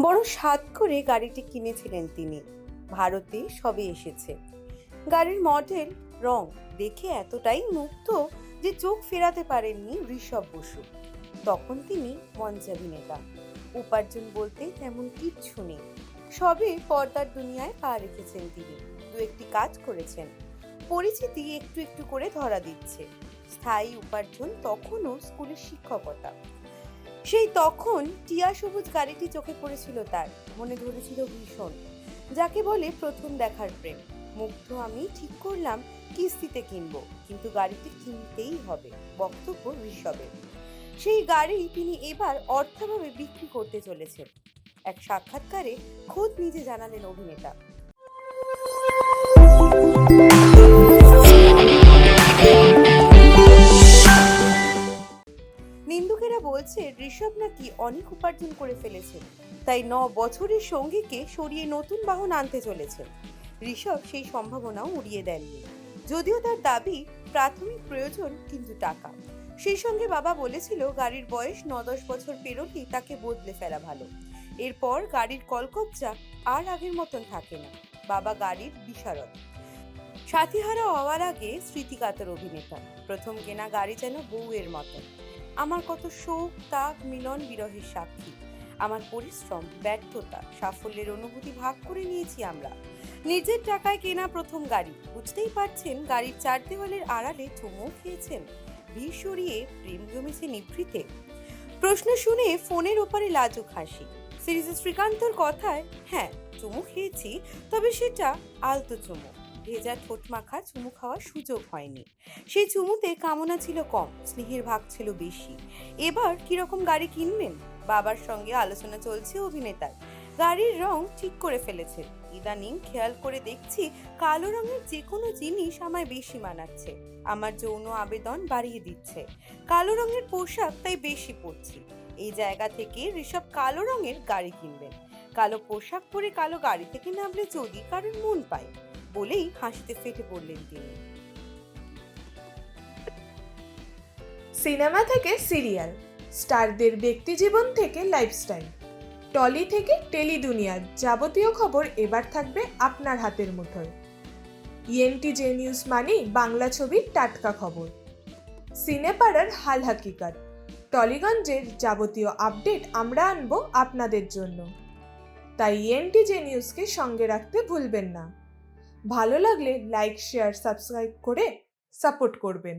বড় স্বাদ করে গাড়িটি কিনেছিলেন তিনি। ভারতে সবে এসেছে। গাড়ির মডেল রং দেখে এতটাই মুগ্ধ যে চোখ ফেরাতে পারেননি ঋষভ বসু। তখন তিনি মঞ্চাভিনেতা উপার্জন বলতে তেমন কিচ্ছু নেই। সবে পর্দার দুনিয়ায় পা রেখেছেন তিনি। দু একটি কাজ করেছেন। পরিচিতি একটু একটু করে ধরা দিচ্ছে। স্থায়ী উপার্জন তখনও স্কুলের শিক্ষকতা। সেই তখন টিয়া সবুজ গাড়িটি চোখে পড়েছিল তার, মনে ধরেছিল ভীষণ, যাকে বলে প্রথম দেখার প্রেম। মুগ্ধ আমি ঠিক করলাম কিস্তিতে কিনব, কিন্তু গাড়িটি কিনতেই হবে, বক্তব্য ঋষভের সেই গাড়ি তিনি এবার অর্থভাবে বিক্রি করতে চলেছেন। এক সাক্ষাৎকারে খোদ নিজে জানালেন অভিনেতা নিন্দুকেরা বলছে, ঋষভ নাকি অনেক উপার্জন করে ফেলেছে তাই ন বছরের সঙ্গীকে সরিয়ে নতুন বাহন আনতে চলেছে ঋষভ সেই সম্ভাবনাও উড়িয়ে দেননি। যদিও তার দাবি, প্রাথমিক প্রয়োজন কিন্তু টাকা। সেই সঙ্গে বাবা বলেছিল, গাড়ির বয়স ন দশ বছর পেরোলেই তাকে বদলে ফেলা ভালো। এরপর গাড়ির কলকবজা আর আগের মতন থাকে না। বাবা গাড়ির বিশারদ। সাথীহারা হওয়ার আগে স্মৃতিকাতর অভিনেতা। প্রথম কেনা গাড়ি যেন বউয়ের মতন আমার কত শোক তাপ মিলন, বিরহের সাক্ষী। আমার পরিশ্রম, ব্যর্থতা, সাফল্যের অনুভূতি ভাগ করে নিয়েছি আমরা। নিজের টাকায় কেনা প্রথম গাড়ি। বুঝতেই পারছেন, গাড়ির চার দেওয়ালের আড়ালে চুমু খেয়েছেন। ভিড় সরিয়ে প্রেম জমেছে নিভৃতে। প্রশ্ন শুনে ফোনের ওপারে লাজুক হাসি। সিরিজে শ্রীকান্তর কথায় হ্যাঁ চুমু খেয়েছি, তবে সেটা আলতো চুমু। ভেজা ঠোঁট মাখা চুমু খাওয়ার সুযোগ হয়নি। সেই চুমুতে কামনা ছিল কম, স্নেহের ভাগ ছিল বেশি। এবার কীরকম গাড়ি কিনবেন? বাবার সঙ্গে আলোচনা চলছে অভিনেতার। গাড়ির রং ঠিক করে ফেলেছে। ইদানিং খেয়াল করে দেখছি কালো রঙের যে কোনো জিনিস আমায় বেশি মানাচ্ছে। আমার যৌন আবেদন বাড়িয়ে দিচ্ছে। কালো রঙের পোশাক তাই বেশি পরছি। এই জায়গা থেকে ঋষভ কালো রঙের গাড়ি কিনবেন। কালো পোশাক পরে কালো গাড়ি থেকে নামলে যদি কারোর মন পায়। বলেই হাসিতে ফেটে পড়লেন তিনি। সিনেমা থেকে সিরিয়াল, স্টারদের ব্যক্তিজীবন থেকে লাইফস্টাইল, টলি থেকে টেলি দুনিয়ার যাবতীয় খবর এবার থাকবে আপনার হাতের মুঠোয়। ইএনটি জে নিউজ মানেই বাংলা ছবির টাটকা খবর। সিনেপাড়ার হাল হাকিকাত, টলিগঞ্জের যাবতীয় আপডেট আমরা আনব আপনাদের জন্য। তাই ইএনটি জে নিউজকে সঙ্গে রাখতে ভুলবেন না। ভালো লাগলে লাইক শেয়ার সাবস্ক্রাইব করে সাপোর্ট করবেন।